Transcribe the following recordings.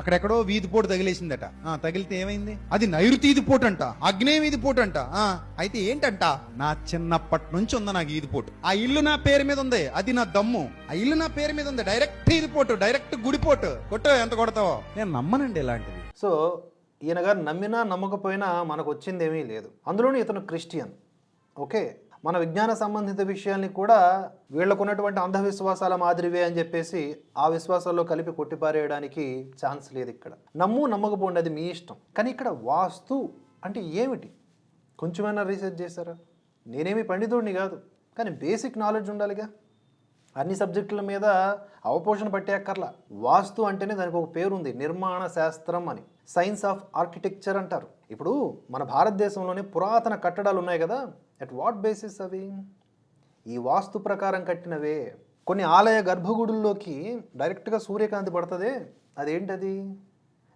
అక్కడెక్కడో వీధి పోటు తగిలేసిందట. ఆ తగిలితే ఏమైంది? అది నైరుతి పోటు అంట అగ్నేయ వీధి పోటు అంట ఆ అయితే ఏంటంట? నా చిన్నప్పటి నుంచి ఉంది నాకు ఈది పోటు. ఆ ఇల్లు నా పేరు మీద ఉంది అది నా దమ్ము. ఆ ఇల్లు నా పేరు మీద ఉంది డైరెక్ట్ ఈది పోటు డైరెక్ట్ గుడిపోటు కొట్టు ఎంత కొడతావో? నేను నమ్మనండి ఇలాంటివి సో ఈయన గారు నమ్మినా నమ్మకపోయినా మనకు వచ్చింది ఏమీ లేదు. అందులోనూ ఇతను క్రిస్టియన్. ఓకే? మన విజ్ఞాన సంబంధిత విషయాల్ని కూడా వీళ్ళకున్నటువంటి అంధవిశ్వాసాల మాదిరివే అని చెప్పేసి ఆ విశ్వాసాల్లో కలిపి కొట్టిపారేయడానికి ఛాన్స్ లేదు ఇక్కడ. నమ్ము నమ్మకపోండి అది మీ ఇష్టం. కానీ ఇక్కడ వాస్తు అంటే ఏమిటి? కొంచెమైనా రీసెర్చ్ చేశారా? నేనేమి పండితుడిని కాదు. కానీ బేసిక్ నాలెడ్జ్ ఉండాలిగా. అన్ని సబ్జెక్టుల మీద అవపోషణ పట్టేక్కర్లా వాస్తు అంటేనే దానికి ఒక పేరుంది. నిర్మాణ శాస్త్రం అని. సైన్స్ ఆఫ్ ఆర్కిటెక్చర్ అంటారు. ఇప్పుడు మన భారతదేశంలోనే పురాతన కట్టడాలు ఉన్నాయి కదా. అట్ వాట్ బేసిస్ అవి ఈ వాస్తు ప్రకారం కట్టినవే. కొన్ని ఆలయ గర్భగుడుల్లోకి డైరెక్ట్గా సూర్యకాంతి పడుతుంది. అదేంటది?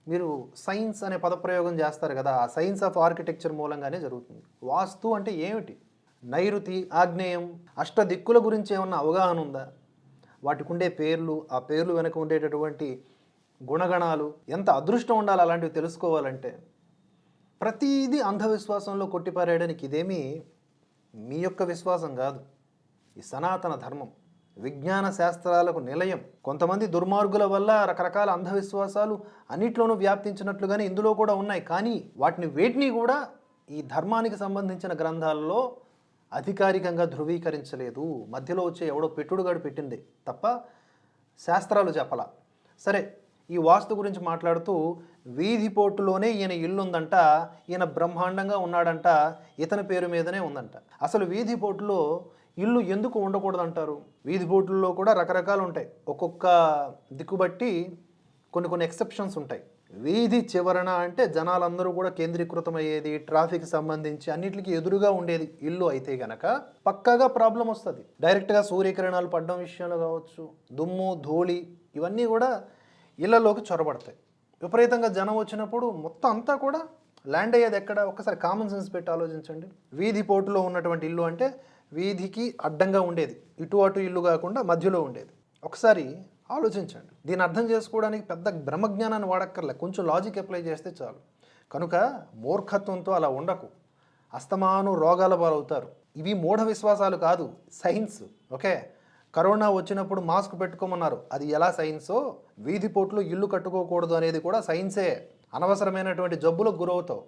మీరు సైన్స్ అనే పదప్రయోగం చేస్తారు కదా ఆ సైన్స్ ఆఫ్ ఆర్కిటెక్చర్ మూలంగానే జరుగుతుంది. వాస్తు అంటే ఏమిటి? నైరుతి ఆగ్నేయం అష్ట దిక్కుల గురించి ఏమన్నా అవగాహన ఉందా? వాటికి ఉండే పేర్లు ఆ పేర్లు వెనక ఉండేటటువంటి గుణగణాలు ఎంత అదృష్టం ఉండాలి అలాంటివి తెలుసుకోవాలంటే. ప్రతిదీ అంధవిశ్వాసంలో కొట్టిపారేయడానికి ఇదేమీ మీ యొక్క విశ్వాసం కాదు. ఈ సనాతన ధర్మం విజ్ఞాన శాస్త్రాలకు నిలయం. కొంతమంది దుర్మార్గుల వల్ల రకరకాల అంధవిశ్వాసాలు అన్నిట్లోనూ వ్యాప్తించినట్లుగానే ఇందులో కూడా ఉన్నాయి. కానీ వాటిని వేటిని కూడా ఈ ధర్మానికి సంబంధించిన గ్రంథాలలో అధికారికంగా ధృవీకరించలేదు. మధ్యలో వచ్చే ఎవడో పెట్టుడుగాడు పెట్టింది తప్ప శాస్త్రాలు చెప్పలా. సరే ఈ వాస్తు గురించి మాట్లాడుతూ వీధిపోటులోనే ఈయన ఇల్లు ఉందంట ఈయన బ్రహ్మాండంగా ఉన్నాడంట ఇతని పేరు మీదనే ఉందంట. అసలు వీధి పోటులో ఇల్లు ఎందుకు ఉండకూడదంటారు? వీధిపోటుల్లో కూడా రకరకాలు ఉంటాయి. ఒక్కొక్క దిక్కుబట్టి కొన్ని కొన్ని ఎక్సెప్షన్స్ ఉంటాయి. వీధి చివరన అంటే జనాలందరూ కూడా కేంద్రీకృతమయ్యేది ట్రాఫిక్ సంబంధించి అన్నిటికీ ఎదురుగా ఉండేది ఇల్లు అయితే గనక పక్కాగా ప్రాబ్లం వస్తుంది డైరెక్ట్గా సూర్యకిరణాలు పడడం విషయంలో కావచ్చు దుమ్ము ధూళి ఇవన్నీ కూడా ఇళ్ళలోకి చొరబడతాయి. విపరీతంగా జనం వచ్చినప్పుడు మొత్తం అంతా కూడా ల్యాండ్ అయ్యేది ఎక్కడ? ఒక్కసారి కామన్ సెన్స్ పెట్టి ఆలోచించండి. వీధి పోటులో ఉన్నటువంటి ఇల్లు అంటే వీధికి అడ్డంగా ఉండేది. ఇటు అటు ఇల్లు కాకుండా మధ్యలో ఉండేది. ఒకసారి ఆలోచించండి. దీన్ని అర్థం చేసుకోవడానికి పెద్ద బ్రహ్మజ్ఞానాన్ని వాడక్కర్లే. కొంచెం లాజిక్ అప్లై చేస్తే చాలు. కనుక మూర్ఖత్వంతో అలా ఉండకు. అస్తమాను రోగాల పాలవుతారు. ఇవి మూఢ విశ్వాసాలు కాదు సైన్స్ ఓకే కరోనా వచ్చినప్పుడు మాస్క్ పెట్టుకోమన్నారు. అది ఎలా సైన్సో? వీధి పోట్లు ఇల్లు కట్టుకోకూడదు అనేది కూడా సైన్సే. అనవసరమైనటువంటి జబ్బులకు గురవుతావు.